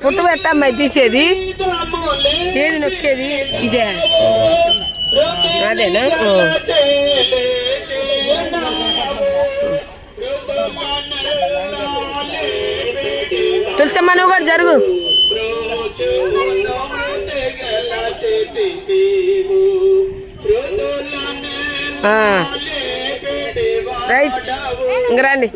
పుట్టు పెట్టమ్మా తీసేది ఏది నొక్కేది ఇదే అదేనా. తులసమ్మ నువ్వు కూడా జరుగు ఆ, రైట్ ఇంక రండి.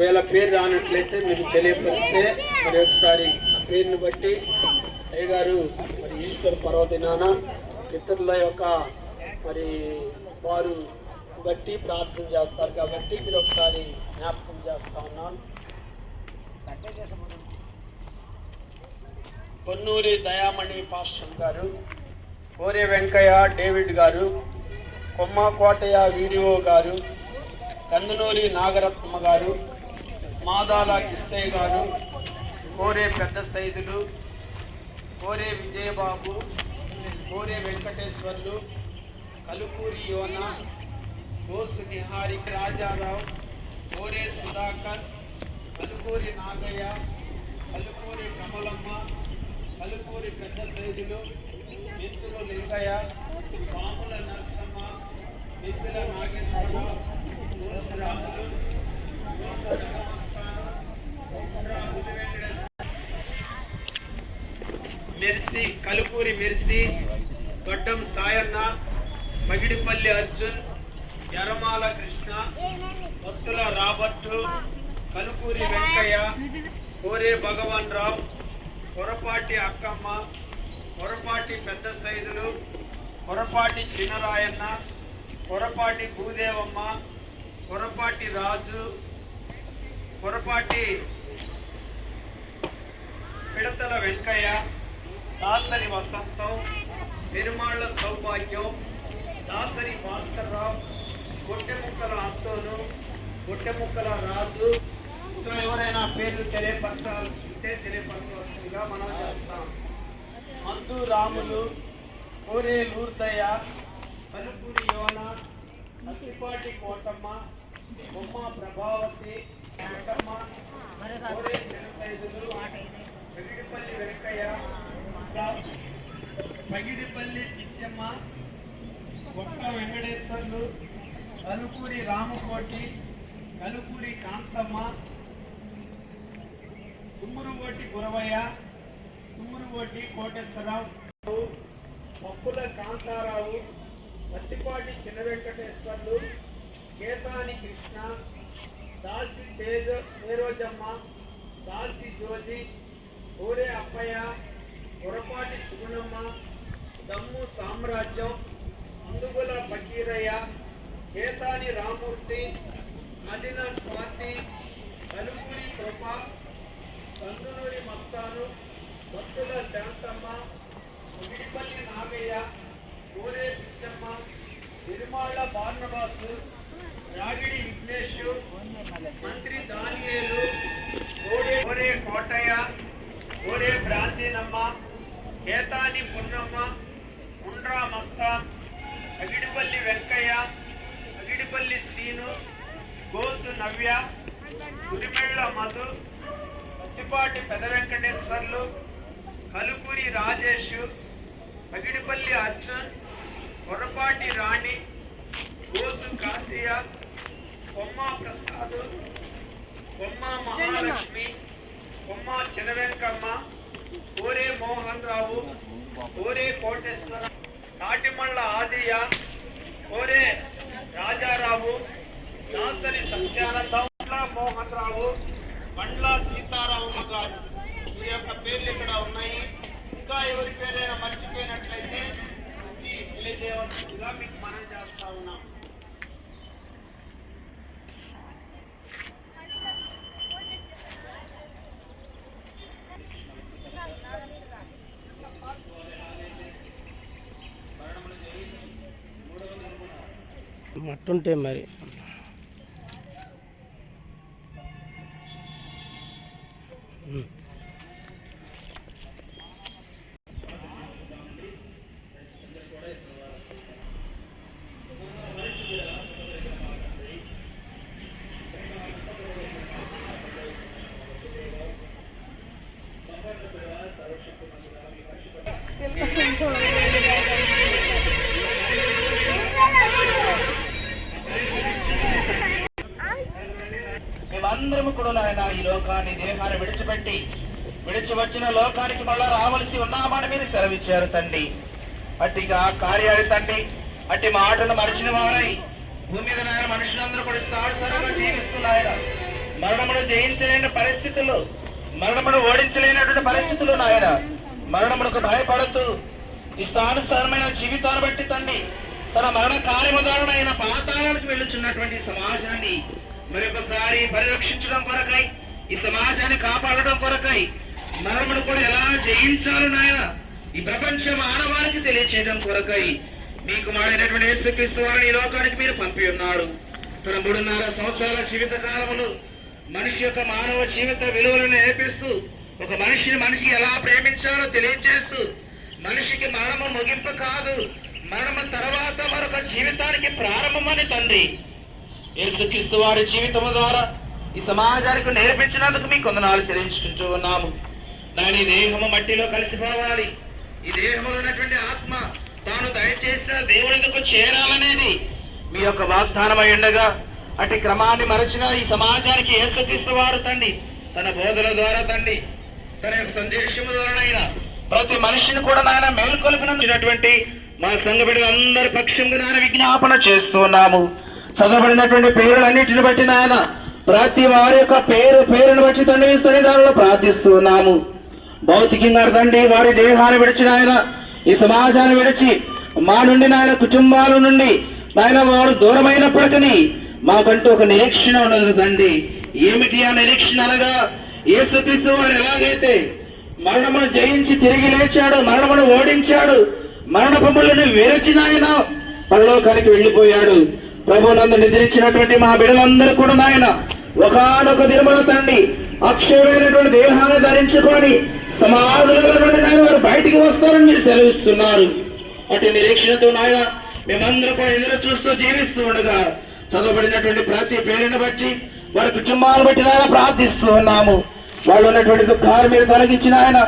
వీళ్ళ పేరు రానట్లయితే మీకు తెలియపరిస్తే మరి ఒకసారి ఆ బట్టి అయ్యగారు ఈస్టర్ పర్వదినాన ఇతరుల యొక్క మరి వారు బట్టి ప్రార్థన చేస్తారు కాబట్టి మీరు ఒకసారి జ్ఞాపకం చేస్తా ఉన్నాను. పొన్నూరి దయామణి పాస్టర్ గారు కోరే వెంకయ్య డేవిడ్ గారు కొమ్మ కోటయ్య వీడియో గారు కందునూరి నాగరత్నమ్మ గారు మాదాల కిస్తయ్య గారు కోరే పెద్ద సైదులు కోరే విజయబాబు కోరే వెంకటేశ్వర్లు కలుకూరి యోన గోసు నిహారిక రాజారావు కోరే సుధాకర్ కలుకూరి నాగయ్య కలుకూరి కమలమ్మ కలుకూరి పెద్ద సైదులు మిత్రులు Lingaiah Pamula Narasamma Mitrula Nageswara Gosu Ramulu Gosu Rangamastanu Kutra Bulli Venkateswara Mercy Kalupuri Mercy Goddam Sayanna Pagidipalli Arjun Eramala Krishna Bhaktula Robert Kalupuri Venkaiah కోరే భగవాన్ రావు పొరపాటి అక్కమ్మ పొరపాటి పెద్ద సైదులు పొరపాటి చిన్నరాయన్న పొరపాటి భూదేవమ్మ పొరపాటి రాజు పొరపాటి పిడతల వెంకయ్య దాసరి వసంతం నిర్మాణ సౌభాగ్యం. దాసరి భాస్కర్రావు గొట్టెముక్కల అంతోను గొట్టెముక్కల రాజు. ఇంకా ఎవరైనా పేర్లు తెలియపరచాల్సింటే తెలియపరచవలసిందిగా మనం చేస్తాం. మందు రాములు కోరే లూర్దయ్య కలుపూరి యోన అత్తిపాటి కోటమ్మ బొమ్మ ప్రభావతి కోటమ్మ కోరే జనసైదులు పగిడిపల్లి వెంకయ్య పగిడిపల్లి పిచ్చమ్మ కొట్ట వెంకటేశ్వర్లు కలుపూరి రామకోటి కలుపూరి కాంతమ్మ తుమ్మురుగోటి గురవయ్య తుమ్మురుగోటి కోటేశ్వరరావు పప్పుల కాంతారావు పత్తిపాటి చిన్న వెంకటేశ్వర్లు కేతాని కృష్ణ దాసి తేజ తేరోజమ్మ దాసి జ్యోతి ఊరే అప్పయ్య పొరపాటి సుగుణమ్మ దమ్ము సామ్రాజ్యం అందుగుల బకీరయ్య కేతాని రామూర్తి మదిన స్వాతి కలుపురి కృప కందునూరి మస్తాను భక్తుల శాంతమ్మ ఉగిడిపల్లి నాగయ్య గోరే పిచ్చమ్మ తిరుమాళ్ళ బార్నవాసు రాగిడి విఘ్నేష్ మంత్రి దానియేలు ఓడే ఓరే కోటయ్య గోరే ప్రాంతీనమ్మ కేతాని పున్నమ్మ ఉండ్రా మస్తాన్ అగిడిపల్లి వెంకయ్య అగిడిపల్లి శ్రీను గోసు నవ్య గురిమెళ్ళ మధు పత్తిపాటి పెద వెంకటేశ్వర్లు కలుపూరి రాజేష్ పగిడిపల్లి అర్జున్ పొరపాటి రాణి గోసు కాసియా కొమ్మ ప్రసాద్ కొమ్మ మహాలక్ష్మి కొమ్మ చినవెంకమ్మ ఓరే మోహన్ రావు ఓరే కోటేశ్వర తాటిమళ్ళ ఆదియ ఓరే రాజారావు దాసరి సత్యానందం మోహన్ రావు బండ్ల సీతారామమ్మ గారు. ఈ యొక్క పేర్లు ఇక్కడ ఉన్నాయి. ఇంకా ఎవరి పేరైనా మర్చిపోయినట్లయితే వచ్చి తెలియజేయవలసిందిగా మీకు మనం చేస్తా ఉన్నాం. மட்டன் டே மாதிரி. మేమందరము కూడా నాయన ఈ లోకాన్ని దేహాన్ని విడిచిపెట్టి విడిచి వచ్చిన లోకానికి మళ్ళా రావలసి ఉన్నామని మీరు సెలవిచ్చారు తండ్రి. అట్టిగా కార్యాలు తండ్రి అట్టి మాటలు మరిచిన వారై భూమి మీద నాయన మనుషులందరూ కూడా సారసరంగా జీవిస్తున్నాయన. మరణమును జయించలేని పరిస్థితులు మరణమును ఓడించలేనటువంటి పరిస్థితులు నాయన. మరణమునకు భయపడుతూ ఇష్టానుసారమైన జీవితాన్ని బట్టి తండ్రి తన మరణ కార్యముదారుడైన పాతాళానికి వెళ్ళుచున్నటువంటి సమాజాన్ని మరొకసారి పరిరక్షించడం కొరకై ఈ సమాజాన్ని కాపాడడం కొరకై మరణమును కూడా ఎలా జయించాలో నాయన ఈ ప్రపంచ మానవానికి తెలియచేయడం కొరకై మీకు మాడైనటువంటి యేసుక్రీస్తు వారిని ఈ లోకానికి మీరు పంపి ఉన్నారు. తన మూడున్నర సంవత్సరాల జీవిత కాలములు మనిషి యొక్క మానవ జీవిత విలువలను నేర్పిస్తూ ఒక మనిషిని మనిషి ఎలా ప్రేమించాలో తెలియజేస్తూ మనిషికి మరణము ముగింపు కాదు మరణము తర్వాత మరొక జీవితానికి ప్రారంభమని తండ్రి. యేసుక్రీస్తు వారి జీవితము ద్వారా ఈ సమాజానికి నేర్పించినందుకు మీ కొందనాలు చెల్లించుకుంటూ ఉన్నాము. నాని ఈ దేహము మట్టిలో కలిసిపోవాలి. ఈ దేహంలో ఉన్నటువంటి ఆత్మ తాను దయచేసిన ఆ దేవుని చేరాలనేది మీ యొక్క వాగ్దానం ఉండగా అటు క్రమాన్ని మరచిన ఈ సమాజానికి యేసుక్రీస్తు వారు తండ్రి తన బోధల ద్వారా తండ్రి తన యొక్క సందేశము ద్వారానైనా ప్రతి మనిషిని కూడా నాయన మేల్కొల్పినటువంటి మా సంఘ బిడ్డలందరి పక్షంగా నాయన విజ్ఞాపన చేస్తున్నాము చదవబడినటువంటి పేరులన్నింటిని బట్టి నాయన ప్రతి వారి యొక్క పేరు పేరును బట్టి తండ్రి దానిలో సన్నిధానంలో ప్రార్థిస్తున్నాము. భౌతికంగా తండ్రి వారి దేహాన్ని విడిచి నాయన ఈ సమాజాన్ని విడిచి మా నుండి నాయన కుటుంబాల నుండి నాయన వారు దూరమైనప్పటికీ మాకంటూ ఒక నిరీక్షణ ఉన్నది తండ్రి. ఏమిటి ఆ నిరీక్షణ అనగా యేసుక్రీస్తు వారు ఎలాగైతే మరణమును జయించి తిరిగి లేచాడు మరణమును ఓడించాడు మరణపములను విరచిన ఆయన పరలోకానికి వెళ్ళిపోయాడు. ప్రభునందు నిద్రించినటువంటి మా బిడ్డలందరూ కూడా నాయన ఒకనొక దినమున తండ్రి అక్షయమైనటువంటి దేహాన్ని ధరించుకొని సమాధుల నుండి నాయన వారు బయటికి వస్తారని మీరు సెలవిస్తున్నారు. అటు నిరీక్షణతో నాయన మేమందరూ కూడా ఎదురు చూస్తూ జీవిస్తూ ఉండగా చదవబడినటువంటి ప్రతి పేరుని బట్టి వారి కుటుంబాలను బట్టి నాయన ప్రార్థిస్తూ ఉన్నాము. వాళ్ళు ఉన్నటువంటి దుఃఖాలు మీరు తొలగించిన ఆయన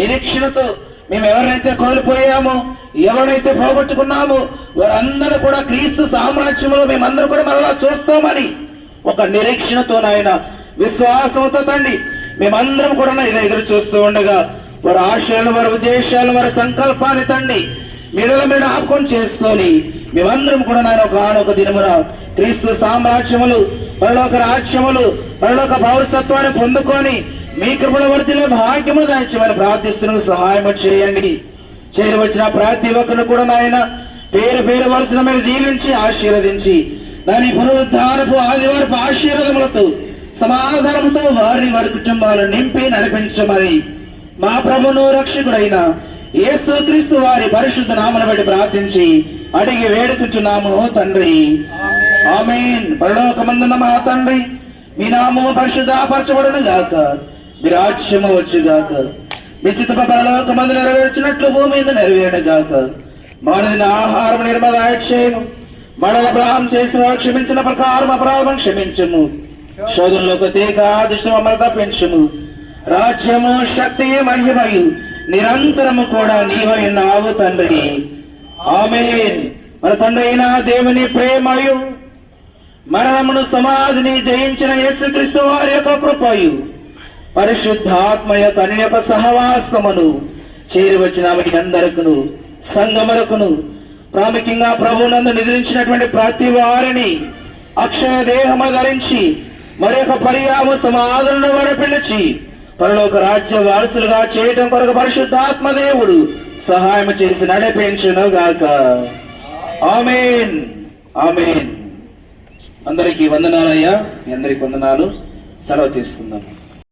నిరీక్షణతో మేము ఎవరినైతే కోల్పోయామో ఎవరైతే పోగొట్టుకున్నామో వారందరూ కూడా క్రీస్తు సామ్రాజ్యంలో మేమందరూ కూడా మరలా చూస్తామని ఒక నిరీక్షణతో నాయన విశ్వాసంతో తండ్రి మేమందరం కూడా ఇలా ఎదురు చూస్తూ ఉండగా వారి ఆశయాలు వారి ఉద్దేశాలు వారి సంకల్పాన్ని తండ్రి మిడల మీద ఆపుకొని చేసుకొని మేమందరం కూడా నాయన ఒక ఆనొక దినమున క్రీస్తు సామ్రాజ్యములు పరలోక రాజ్యములు పరలోక పౌరసత్వాన్ని పొందుకొని మీ కృపణ వర్తిలో భాగ్యములు దాల్చమని ప్రార్థిస్తున్న సహాయం చేయండి. చేరవచ్చిన ప్రతి ఒక్కరు కూడా నాయన పేరు పేరు వలసిన మీద దీవించి ఆశీర్వదించి దాని పునరుద్ధారపు ఆదివారపు ఆశీర్వాదములతో సమాధానముతో వారిని వారి కుటుంబాలను నింపి నడిపించమని మా ప్రభును రక్షకుడైన యేసుక్రీస్తు వారి పరిశుద్ధ నామను బట్టి ప్రార్థించి అడిగి వేడుకుంటున్నాము తండ్రి. ఆమెన్. పరలోకమందున మా తండ్రి మీ నామము పరిశుద్ధపరచబడును గాక మీ రాజ్యము వచ్చు గాక మీ చిత్తప పరలోకమందు నెరవేర్చినట్లు భూమి మీద నెరవేరును గాక మానదిన ఆహారం నిర్మదాయక్షేము మనల అబ్రహాం చేసిన వాడు క్షమించిన ప్రకారం అపరాధం క్షమించము. శోధనలో ప్రత్యేక దుష్టం అమలు తప్పించము. రాజ్యము శక్తి మహిమయు. నిరంతరము కూడా నీవై నావు తండ్రి. ఆమెన్. మన తండ్రి అయిన దేవుని ప్రేమయు. మరణమును సమాధిని జయించిన యేసుక్రీస్తు వారి యొక్క కృపయు. పరిశుద్ధాత్మ యొక్క యొక్క సహవాసమును చేరివచ్చిన మీ అందరకును సంగమరకును ప్రాముఖ్యంగా ప్రభునందు నిద్రించినటువంటి ప్రతి వారిని అక్షయ దేహము ధరించి మరి యొక్క పర్యాము సమాధులను వారు పిలిచి పరలోక రాజ్య వారసులుగా చేయటం కొరకు పరిశుద్ధాత్మ దేవుడు సహాయం చేసి నడిపించును గాక. ఆమెన్. ఆమెన్. అందరికీ వందనాలయ్యా. మీ అందరికి వందనాలు. సెలవు తీసుకుందాం.